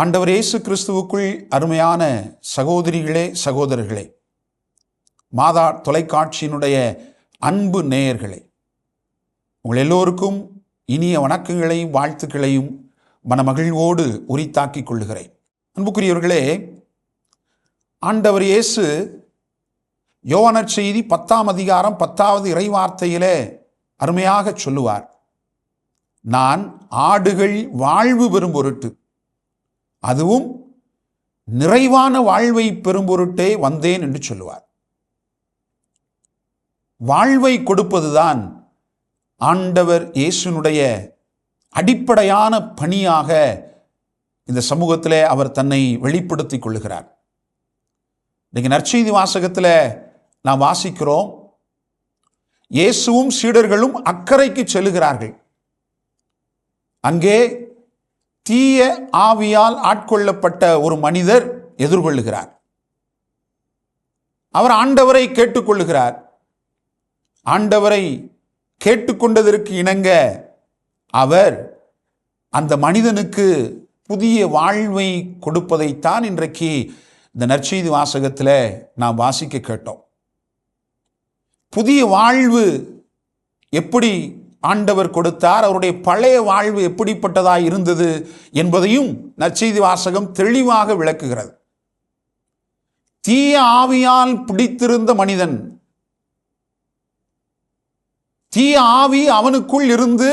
ஆண்டவர் இயேசு கிறிஸ்துவுக்குள் அருமையான சகோதரிகளே சகோதரர்களே மாதா தொலைக்காட்சியினுடைய அன்பு நேயர்களே உங்கள் எல்லோருக்கும் இனிய வணக்கங்களையும் வாழ்த்துக்களையும் மனமகிழ்வோடு உரித்தாக்கிக் கொள்ளுகிறேன். அன்புக்குரியவர்களே ஆண்டவர் இயேசு யோவனர் செய்தி பத்தாம் அதிகாரம் பத்தாவது இறைவார்த்தையிலே அருமையாக சொல்லுவார். நான் ஆடுகள் வாழ்வு பெறும் பொருட்டு அதுவும் நிறைவான வாழ்வை பெறும் பொருட்டே வந்தேன் என்று சொல்லுவார். வாழ்வை கொடுப்பதுதான் ஆண்டவர் இயேசுனுடைய அடிப்படையான பணியாக இந்த சமூகத்தில் அவர் தன்னை வெளிப்படுத்திக் கொள்ளுகிறார். இன்னைக்கு நற்செய்தி வாசகத்தில் நாம் வாசிக்கிறோம் இயேசுவும் சீடர்களும் அக்கறைக்கு செல்லுகிறார்கள். அங்கே தீய ஆவியால் ஆட்கொள்ளப்பட்ட ஒரு மனிதர் எதிர்கொள்ளுகிறார். அவர் ஆண்டவரை கேட்டுக்கொள்ளுகிறார். ஆண்டவரை கேட்டுக்கொண்டதற்கு இணங்க அவர் அந்த மனிதனுக்கு புதிய வாழ்வை கொடுப்பதைத்தான் இன்றைக்கு இந்த நற்செய்தி வாசகத்தில் நாம் வாசிக்க கேட்டோம். புதிய வாழ்வு எப்படி ஆண்டவர் கொடுத்தார். அவருடைய பழைய வாழ்வு எப்படிப்பட்டதாக இருந்தது என்பதையும் நற்செய்தி வாசகம் தெளிவாக விளக்குகிறது. தீய ஆவியால் பிடித்திருந்த மனிதன் தீய ஆவி அவனுக்குள் இருந்து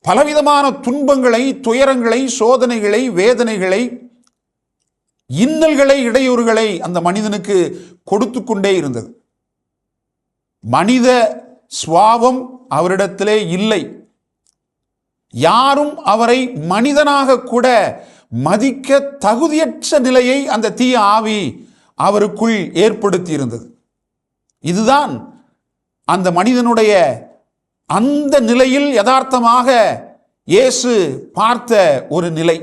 பலவிதமான துன்பங்களை துயரங்களை சோதனைகளை வேதனைகளை இன்னல்களை இடையூறுகளை அந்த மனிதனுக்கு கொடுத்து கொண்டே இருந்தது. மனித சுவாவம் அவரிடத்திலே இல்லை. யாரும் அவரை மனிதனாக கூட மதிக்க தகுதியற்ற நிலையை அந்த தீய ஆவி அவருக்குள் ஏற்படுத்தி இருந்தது இதுதான் அந்த மனிதனுடைய அந்த நிலையில் யதார்த்தமாக இயேசு பார்த்த ஒரு நிலை.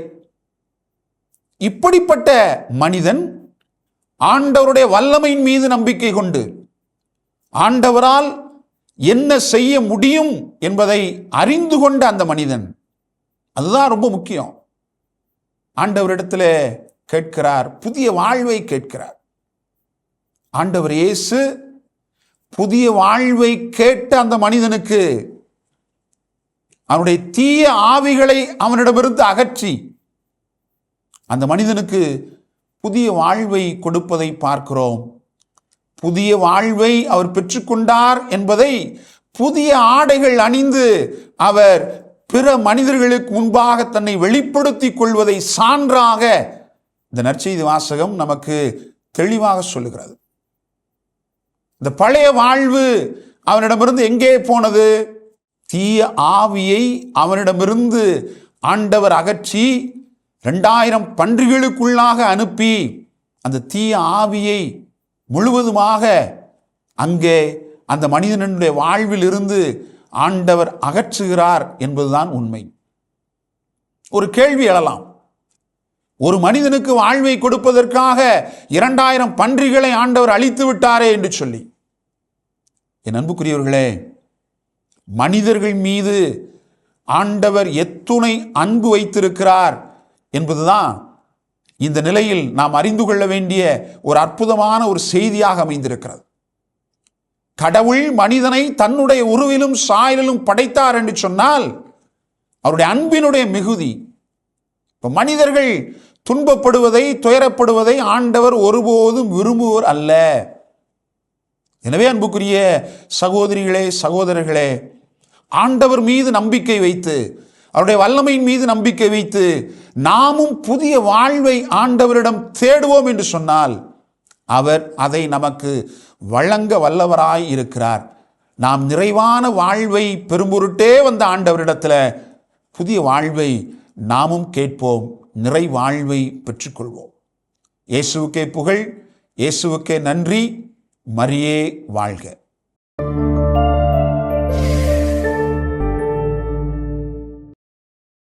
இப்படிப்பட்ட மனிதன் ஆண்டவருடைய வல்லமையின் மீது நம்பிக்கை கொண்டு ஆண்டவரால் என்ன செய்ய முடியும் என்பதை அறிந்து கொண்ட அந்த மனிதன். அதுதான் ரொம்ப முக்கியம். ஆண்டவரிடத்தில் கேட்கிறார் புதிய வாழ்வை கேட்கிறார். ஆண்டவர் இயேசு புதிய வாழ்வை கேட்ட அந்த மனிதனுக்கு அவனுடைய தீய ஆவிகளை அவனிடமிருந்து அகற்றி அந்த மனிதனுக்கு புதிய வாழ்வை கொடுப்பதை பார்க்கிறோம். புதிய வாழ்வை அவர் பெற்றுக்கொண்டார் என்பதை புதிய ஆடைகள் அணிந்து அவர் பிற மனிதர்களுக்கு முன்பாக தன்னை வெளிப்படுத்திக் கொள்வதை சான்றாக இந்த நற்செய்தி வாசகம் நமக்கு தெளிவாக சொல்லுகிறது. இந்த பழைய வாழ்வு அவனிடமிருந்து எங்கே போனது? தீய ஆவியை அவனிடமிருந்து ஆண்டவர் அகற்றி ரெண்டாயிரம் பன்றிகளுக்குள்ளாக அனுப்பி அந்த தீய ஆவியை முழுவதுமாக அங்கே அந்த மனிதனுடைய வாழ்வில் இருந்து ஆண்டவர் அகற்றுகிறார் என்பதுதான் உண்மை. ஒரு கேள்வி எழலாம். ஒரு மனிதனுக்கு வாழ்வை கொடுப்பதற்காக இரண்டாயிரம் பன்றிகளை ஆண்டவர் அழித்து விட்டாரே என்று சொல்லி. என் அன்புக்குரியவர்களே மனிதர்கள் மீது ஆண்டவர் எத்துணை அன்பு வைத்திருக்கிறார் என்பதுதான் இந்த நிலையில் நாம் அறிந்து கொள்ள வேண்டிய ஒரு அற்புதமான ஒரு செய்தியாக அமைந்திருக்கிறது. கடவுள் மனிதனை தன்னுடைய உருவிலும் சாயலிலும் படைத்தார் என்று சொன்னால் அவருடைய அன்பினுடைய மிகுதி. இப்போ மனிதர்கள் துன்பப்படுவதை துயரப்படுவதை ஆண்டவர் ஒருபோதும் விரும்புவோர் அல்ல. எனவே அன்புக்குரிய சகோதரிகளே சகோதரர்களே ஆண்டவர் மீது நம்பிக்கை வைத்து அவருடைய வல்லமையின் மீது நம்பிக்கை வைத்து நாமும் புதிய வாழ்வை ஆண்டவரிடம் தேடுவோம் என்று சொன்னால் அவர் அதை நமக்கு வழங்க வல்லவராய் இருக்கிறார். நாம் நிறைவான வாழ்வை பெரும்பொருட்டே வந்த ஆண்டவரிடத்தில் புதிய வாழ்வை நாமும் கேட்போம் நிறை வாழ்வை பெற்றுக்கொள்வோம். இயேசுவுக்கே புகழ் இயேசுவுக்கே நன்றி மரியே வாழ்க.